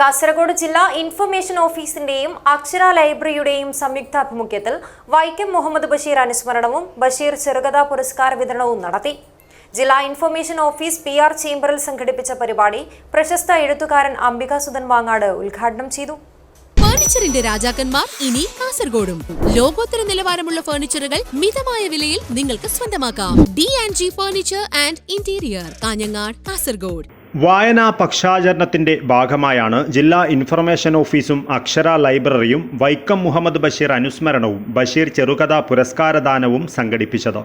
കാസർഗോഡ് ജില്ലാ ഇൻഫർമേഷൻ ഓഫീസിന്റെയും അക്ഷര ലൈബ്രറിയുടെയും സംയുക്താഭിമുഖ്യത്തിൽ വൈക്കം മുഹമ്മദ് ബഷീർ അനുസ്മരണവും ബഷീർ ചെറുകഥാ പുരസ്കാര വിതരണവും നടത്തി. ജില്ലാ ഇൻഫർമേഷൻ ഓഫീസ് പി ആർ ചേംബറിൽ സംഘടിപ്പിച്ച പരിപാടി പ്രശസ്ത എഴുത്തുകാരൻ അംബിക സുധൻ വാങ്ങാട് ഉദ്ഘാടനം ചെയ്തു. ഫർണിച്ചറിന്റെ രാജാക്കന്മാർ ഇനി കാസർഗോഡും. ലോകോത്തര നിലവാരമുള്ള ഫർണിച്ചറുകൾ മിതമായ വിലയിൽ നിങ്ങൾക്ക് സ്വന്തമാക്കാം. D and G furniture and interior Kanhangad Kasaragod. വായനാ പക്ഷാചരണത്തിന്റെ ഭാഗമായാണ് ജില്ലാ ഇൻഫർമേഷൻ ഓഫീസും അക്ഷര ലൈബ്രറിയും വൈക്കം മുഹമ്മദ് ബഷീർ അനുസ്മരണവും ബഷീർ ചെറുകഥാ പുരസ്കാരദാനവും സംഘടിപ്പിച്ചത്.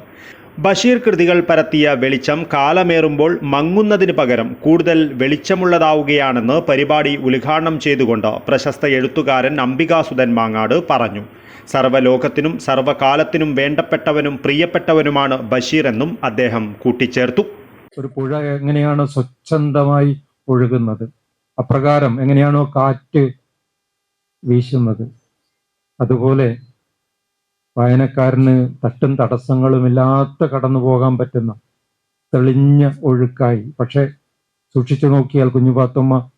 ബഷീർ കൃതികൾ പരത്തിയ വെളിച്ചം കാലമേറുമ്പോൾ മങ്ങുന്നതിന് പകരം കൂടുതൽ വെളിച്ചമുള്ളതാവുകയാണെന്ന് പരിപാടി ഉദ്ഘാടനം ചെയ്തുകൊണ്ട് പ്രശസ്ത എഴുത്തുകാരൻ അംബികാസുധൻ മാങ്ങാട് പറഞ്ഞു. സർവലോകത്തിനും സർവകാലത്തിനും വേണ്ടപ്പെട്ടവനും പ്രിയപ്പെട്ടവനുമാണ് ബഷീർ എന്നും അദ്ദേഹം കൂട്ടിച്ചേർത്തു. ഒരു പുഴ എങ്ങനെയാണ് സ്വച്ഛന്തമായി ഒഴുകുന്നത്? അപ്രകാരം എങ്ങനെയാണോ കാറ്റ് വീശുന്നത്? അതുപോലെ വായനക്കാരന് തട്ടും തടസ്സങ്ങളുമില്ലാത്ത കടന്നു പോകാൻ പറ്റുന്ന തെളിഞ്ഞ ഒഴുക്കായി. പക്ഷെ സൂക്ഷിച്ചു നോക്കിയാൽ കുഞ്ഞുപാത്തമ്മ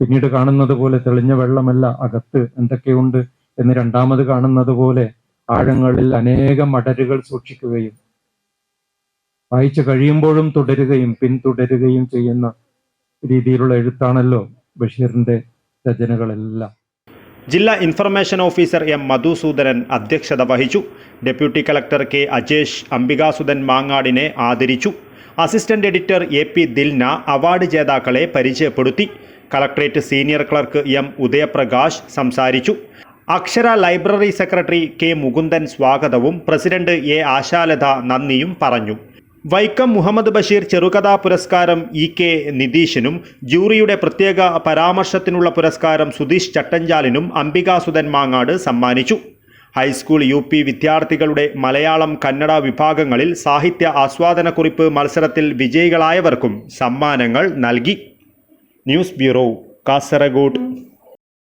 പിന്നീട് കാണുന്നത് പോലെ തെളിഞ്ഞ വെള്ളമല്ല അകത്ത് എന്തൊക്കെയുണ്ട് എന്ന് രണ്ടാമത് കാണുന്നത് പോലെ ആഴങ്ങളിൽ അനേകം മടരുകൾ സൂക്ഷിക്കുകയും വായിച്ചു കഴിയുമ്പോഴും തുടരുകയും പിന്തുടരുകയും ചെയ്യുന്ന രീതിയിലുള്ള എഴുത്താണല്ലോ ബഷീറിന്റെ രചനകളെല്ലാം. ജില്ലാ ഇൻഫർമേഷൻ ഓഫീസർ എം മധുസൂദനൻ അധ്യക്ഷത വഹിച്ചു. Deputy collector K Ajesh Ambikasudan മാങ്ങാടിനെ ആദരിച്ചു. Assistant editor A P Dilna award ജേതാക്കളെ പരിചയപ്പെടുത്തി. Collectorate senior clerk M Udayaprakash സംസാരിച്ചു. Akshara library secretary K Mukundan സ്വാഗതവും പ്രസിഡന്റ് എ ആശാലത നന്ദിയും പറഞ്ഞു. വൈക്കം മുഹമ്മദ് ബഷീർ ചെറുകഥാ പുരസ്കാരം ഇ കെ നിതീഷിനും ജൂറിയുടെ പ്രത്യേക പരാമർശത്തിനുള്ള പുരസ്കാരം സുധീഷ് ചട്ടഞ്ചാലിനും അംബികാസുധൻ മാങ്ങാട് സമ്മാനിച്ചു. ഹൈസ്കൂൾ യു പി വിദ്യാർത്ഥികളുടെ മലയാളം കന്നഡ വിഭാഗങ്ങളിൽ സാഹിത്യ ആസ്വാദനക്കുറിപ്പ് മത്സരത്തിൽ വിജയികളായവർക്കും സമ്മാനങ്ങൾ നൽകി. News bureau Kasaragod.